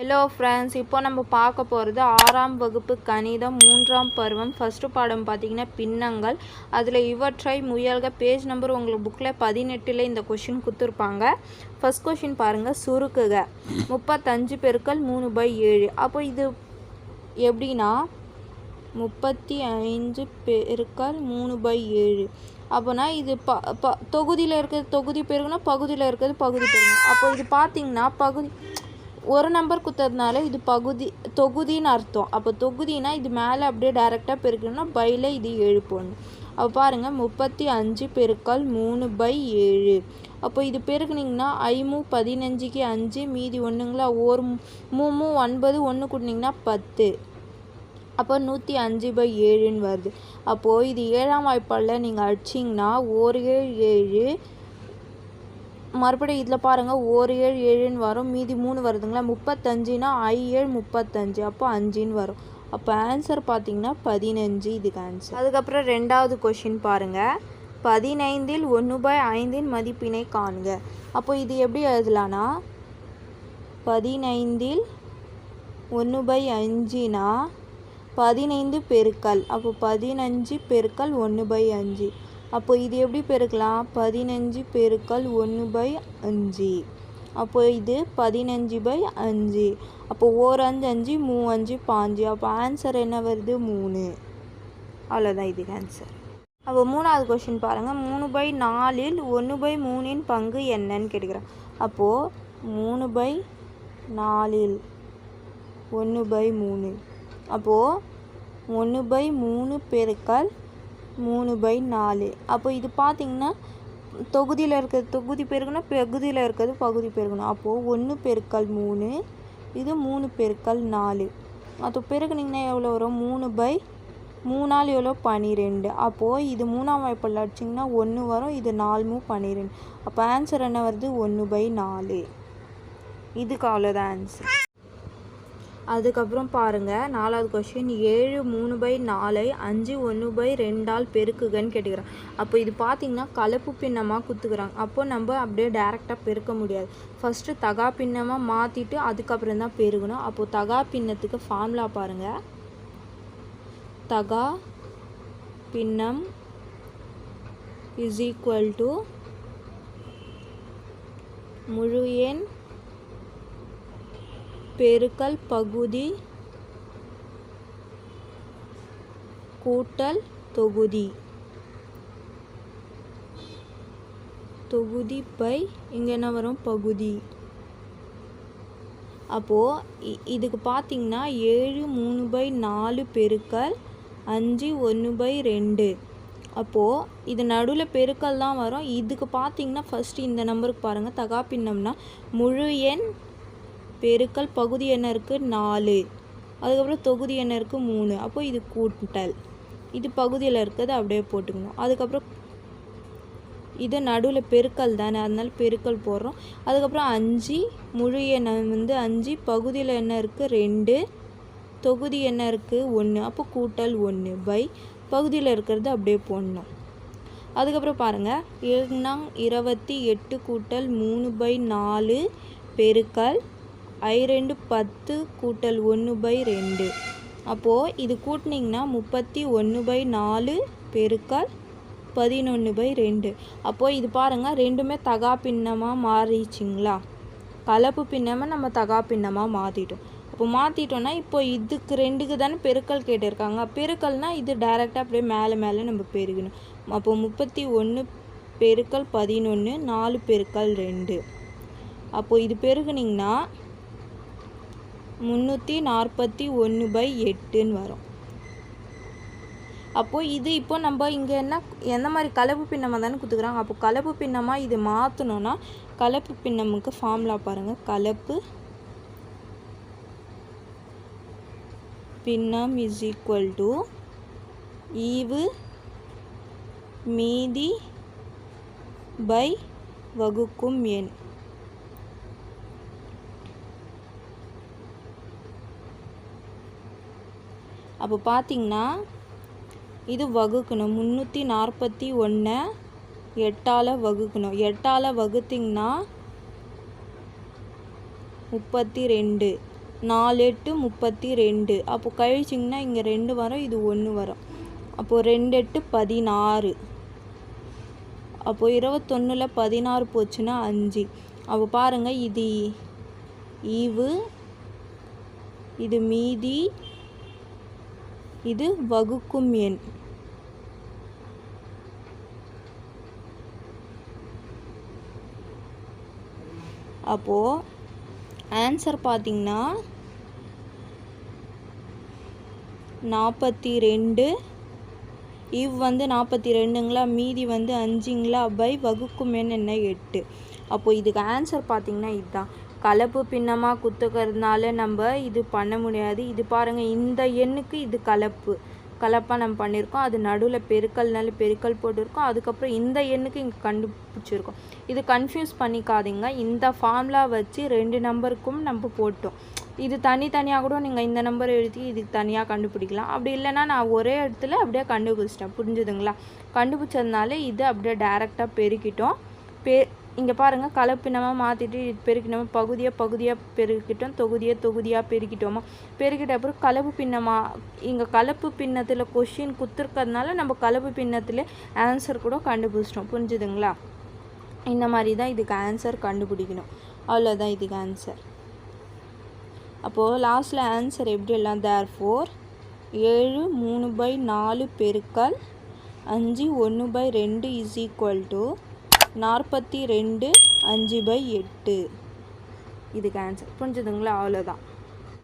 Hello friends இப்போ நம்ம பார்க்க போகிறது ஆறாம் வகுப்பு கணிதம் மூன்றாம் பருவம். ஃபஸ்ட்டு பாடம் பார்த்தீங்கன்னா பின்னங்கள். அதில் இவற்றை முயல்க. பேஜ் நம்பர் உங்களுக்கு புக்கில் பதினெட்டில் இந்த கொஷின் கொடுத்துருப்பாங்க. ஃபஸ்ட் கொஷின் பாருங்கள் சுருக்குக. முப்பத்தஞ்சு பெருக்கள் மூணு பை ஏழு. அப்போ இது எப்படின்னா முப்பத்தி ஐந்து பெருக்கள் மூணு பை ஏழு. அப்போனா இது ப ப தொகுதியில் இருக்கிறது தொகுதி பெருகுனா பகுதியில் இருக்கிறது பகுதி பெருகும். அப்போ இது பார்த்திங்கன்னா பகுதி ஒரு நம்பர் குத்துறதுனால இது பகுதி தொகுதின்னு அர்த்தம். அப்போ தொகுதினா இது மேலே அப்படியே டைரெக்டாக பெருக்கணும்னா பையில் இது ஏழு போடணும். அப்போ பாருங்கள் முப்பத்தி அஞ்சு பெருக்கால் மூணு பை ஏழு. அப்போ இது பெருக்குனிங்கன்னா ஐமு பதினஞ்சுக்கு அஞ்சு மீதி ஒன்றுங்களா ஒரு மூமு ஒன்பது ஒன்று கொடுத்தீங்கன்னா பத்து. அப்போ நூற்றி அஞ்சு பை ஏழுன்னு வருது. அப்போது இது ஏழாம் வாய்ப்பாடில் நீங்கள் அடிச்சிங்கன்னா ஒரு ஏழு ஏழு மறுபடியும் இதில் பாருங்கள் ஒரு ஏழு ஏழுன்னு வரும். மீதி மூணு வருதுங்களா? முப்பத்தஞ்சுனா ஐ ஏழு முப்பத்தஞ்சு. அப்போ அஞ்சுன்னு வரும். அப்போ ஆன்சர் பார்த்தீங்கன்னா பதினஞ்சு இதுக்கு ஆன்சர் அதுக்கப்புறம் ரெண்டாவது கொஷின் பாருங்கள் பதினைந்தில் ஒன்று பை ஐந்தின் மதிப்பினை காண்க அப்போ இது எப்படி எழுதலான்னா பதினைந்தில் ஒன்று பை அஞ்சுனா பதினைந்து பெருக்கல். அப்போ பதினஞ்சு பெருக்கல் ஒன்று பை அஞ்சு அப்போ இது எப்படி பெருக்கலாம்? பதினஞ்சு பெருக்கல் ஒன்று பை அஞ்சு. அப்போ இது பதினஞ்சு பை அஞ்சு. அப்போ ஓர் அஞ்சு அஞ்சு மூ அஞ்சு பாஞ்சு. அப்போ ஆன்சர் என்ன வருது? மூணு. அவ்வளோதான் இதுக்கு ஆன்சர் அப்போ மூணாவது கொஷின் பாருங்கள் மூணு பை நாலில் ஒன்று பை மூணின் பங்கு என்னன்னு கேட்குறேன் அப்போது மூணு பை நாலில் ஒன்று பை மூணு. அப்போது ஒன்று பை மூணு பெருக்கல் மூணு பை நாலு. அப்போ இது பார்த்திங்கன்னா தொகுதியில் இருக்கிறது தொகுதி பெருக்கணும் பகுதியில் இருக்கிறது பகுதி பெருக்கணும் அப்போது ஒன்று பெருக்கல் மூணு இது மூணு பெருக்கல் நாலு. அப்போ பெருக்குனிங்கன்னா எவ்வளோ வரும்? மூணு பை மூணால் எவ்வளோ பன்னிரெண்டு அப்போது இது மூணாம் வாய்ப்பில் அடிச்சிங்கன்னா ஒன்று வரும் இது நாலு மூ பன்னிரெண்டு அப்போ ஆன்சர் என்ன வருது? ஒன்று பை நாலு. இதுக்கு அவ்வளோதான் ஆன்சர் அதுக்கப்புறம் பாருங்கள் நாலாவது கொஷின் ஏழு மூணு பை நாலை அஞ்சு ஒன்று பை ரெண்டால் பெருக்குகன்னு கேட்டுக்கிறான். அப்போ இது பார்த்திங்கன்னா கலப்பு பின்னமாக குத்துக்கிறாங்க. அப்போ நம்ம அப்படியே டேரெக்டாக பெருக்க முடியாது. ஃபஸ்ட்டு தகா பின்னமாக மாற்றிட்டு அதுக்கப்புறம் தான் பெருகணும். அப்போது தகா பின்னத்துக்கு ஃபார்முலா பாருங்கள் தகா பின்னம் இஸ் ஈக்குவல் டு முழு எண் பெருக்கல் பகுதி கூட்டல் தொகுதி. தொகுதி பை இங்கே என்ன வரும்? பகுதி. அப்போது இதுக்கு பார்த்தீங்கன்னா ஏழு மூணு பை நாலு பெருக்கல் அஞ்சு ஒன்று பை ரெண்டு. அப்போது இது நடுவில் பெருக்கல் தான் வரும். இதுக்கு பார்த்தீங்கன்னா ஃபஸ்ட்டு இந்த நம்பருக்கு பாருங்கள் தகாப்பின்னம்னா முழு எண் பெருக்கல் பகுதி என்ன இருக்குது நாலு அதுக்கப்புறம் தொகுதி என்ன இருக்குது மூணு. அப்போ இது கூட்டல். இது பகுதியில் இருக்கிறது அப்படியே போட்டுக்கணும். அதுக்கப்புறம் இது நடுவில் பெருக்கல் தானே அதனால பெருக்கல் போடுறோம். அதுக்கப்புறம் அஞ்சு முழு எண் வந்து அஞ்சு பகுதியில் என்ன இருக்குது ரெண்டு தொகுதி என்ன இருக்குது ஒன்று அப்போ கூட்டல் ஒன்று பை. பகுதியில் இருக்கிறது அப்படியே போடணும். அதுக்கப்புறம் பாருங்கள் ஏழாங் இருபத்தி எட்டு கூட்டல் மூணு பை நாலு பெருக்கல். ஐ ரெண்டு பத்து கூட்டல் ஒன்று பை ரெண்டு. அப்போது இது கூட்டினிங்கன்னா முப்பத்தி ஒன்று பை நாலு பெருக்கல் பதினொன்று பை ரெண்டு. அப்போது இது பாருங்கள் ரெண்டுமே தகா பின்னமாக மாறிச்சிங்களா கலப்பு பின்னமாக நம்ம தகா பின்னமாக மாற்றிட்டோம் அப்போ மாற்றிட்டோன்னா இப்போ இதுக்கு ரெண்டுக்கு தானே பெருக்கல் கேட்டிருக்காங்க. பெருக்கல்னால் இது டைரெக்டாக அப்படியே மேலே மேலே நம்ம பெருகணும். அப்போ முப்பத்தி ஒன்று பெருக்கல் பதினொன்று நாலு பெருக்கல் ரெண்டு. அப்போது இது பெருகுனிங்கன்னா முந்நூற்றி நாற்பத்தி ஒன்று பை எட்டுன்னு வரும். அப்போது இது இப்போ நம்ம இங்கே என்ன எந்த மாதிரி கலப்பு பின்னமாக தானே கொடுத்துக்குறாங்க அப்போ கலப்பு பின்னமாக இது மாற்றணுன்னா கலப்பு பின்னமுக்கு ஃபார்முலா பாருங்கள் கலப்பு பின்னம் இஸ் ஈக்குவல் டு ஈவு மீதி பை வகுக்கும் எண். அப்போ பார்த்தீங்கன்னா இது வகுக்கணும். முந்நூற்றி நாற்பத்தி ஒன்று எட்டால் வகுக்கணும். எட்டால் வகுத்திங்கன்னா முப்பத்தி ரெண்டு நாலு எட்டு முப்பத்தி ரெண்டு அப்போ கழிச்சிங்கன்னா இங்கே ரெண்டு வரும் இது ஒன்று வரும். அப்போது ரெண்டு எட்டு பதினாறு. அப்போது இருபத்தொன்னில் பதினாறு போச்சுன்னா அஞ்சு. அப்போ பாருங்கள் இது ஈவு இது மீதி இது வகுக்கும் எண். அப்போது ஆன்சர் பார்த்தீங்கன்னா நாற்பத்தி ரெண்டு இவ் வந்து நாற்பத்தி ரெண்டுங்களா மீதி வந்து அஞ்சுங்களா? பை வகுக்கும் எண் என்ன? எட்டு. அப்போது இதுக்கு ஆன்சர் பார்த்தீங்கன்னா இதுதான் கலப்பு பின்னமாக குத்துக்கிறதுனால நம்ம இது பண்ண முடியாது. இது பாருங்கள் இந்த எண்ணுக்கு இது கலப்பு. கலப்பாக நம்ம பண்ணியிருக்கோம். அது நடுவில் பெருக்கல்னால பெருக்கல் போட்டிருக்கோம். அதுக்கப்புறம் இந்த எண்ணுக்கு இங்கே கண்டுபிடிச்சிருக்கோம். இது கன்ஃபியூஸ் பண்ணிக்காதீங்க. இந்த ஃபார்முலா வச்சு ரெண்டு நம்பருக்கும் நம்ம போட்டோம். இது தனித்தனியாக கூட நீங்கள் இந்த நம்பர் எழுதி இதுக்கு தனியாக கண்டுபிடிக்கலாம். அப்படி இல்லைன்னா நான் ஒரே இடத்துல அப்படியே கண்டுபிடிச்சிட்டேன். புரிஞ்சுதுங்களா? கண்டுபிடிச்சதுனால இது அப்படியே டேரெக்டாக பெருக்கிட்டோம். பெ இங்கே பாருங்கள் கலப்பினமாக மாற்றிட்டு இது பெருக்கினோமா பகுதியாக பகுதியாக பெருக்கிட்டோம் தொகுதியாக தொகுதியாக பெருக்கிட்டோமா. பெருக்கிட்ட அப்புறம் கலப்பு பின்னமாக இங்கே கலப்பு பின்னத்தில் கொஷின் குத்துருக்கிறதுனால நம்ம கலப்பு பின்னத்தில் ஆன்சர் கூட கண்டுபிடிச்சிட்டோம். புரிஞ்சுதுங்களா? இந்த மாதிரி தான் இதுக்கு ஆன்சர் கண்டுபிடிக்கணும். அவ்வளோதான் இதுக்கு ஆன்சர் அப்போது லாஸ்ட்டில் ஆன்சர் எப்படி எல்லாம்? தேர் ஃபோர் ஏழு மூணு பை நாலு பெருக்கல் அஞ்சு ஒன்று பை ரெண்டு இஸ் ஈக்குவல் டு நாற்பத்தி ரெண்டு அஞ்சு பை எட்டு. இதுக்கு ஆன்சர் புரிஞ்சுதுங்களா? அவ்வளோதான்